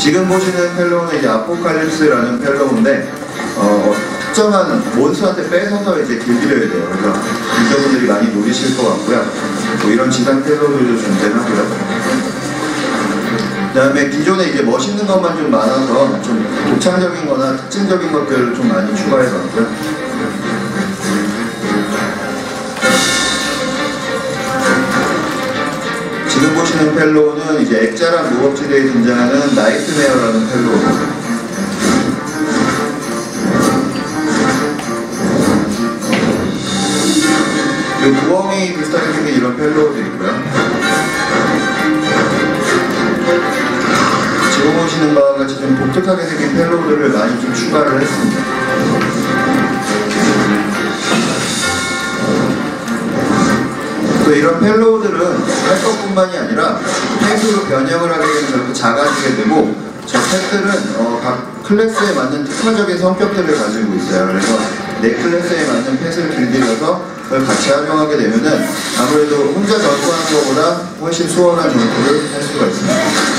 지금 보시는 펠로우는 이제 아포칼립스라는 펠로우인데 어, 특정한 몬스터한테 뺏어서 이제 길들여야 돼요. 그래서 유저분들이 많이 노리실 것 같고요. 뭐 이런 지상 펠로우들도 존재하고요. 그다음에 기존에 이제 멋있는 것만 좀 많아서 좀 독창적인 거나 특징적인 것들을 좀 많이 추가해 봤고요. 보시는 펠로우는 이제 액자랑 무법지대에 등장하는 나이트메어라는 펠로우. 이 구멍이 비슷하게 생긴 이런 펠로우도 있고요. 지금 보시는 바와 같이 좀 독특하게 생긴 펠로우들을 많이 좀 추가를 했습니다. 또 이런 펠로우들은 할 것뿐만이 아니라 팩으로 변형을 하게 되면 결국 작아지게 되고 저 팩들은 어, 각 클래스에 맞는 특화적인 성격들을 가지고 있어요. 그래서 내 클래스에 맞는 팩을 길들여서 그걸 같이 활용하게 되면은 아무래도 혼자 전투하는 것보다 훨씬 수월한 전투를 할 수가 있습니다.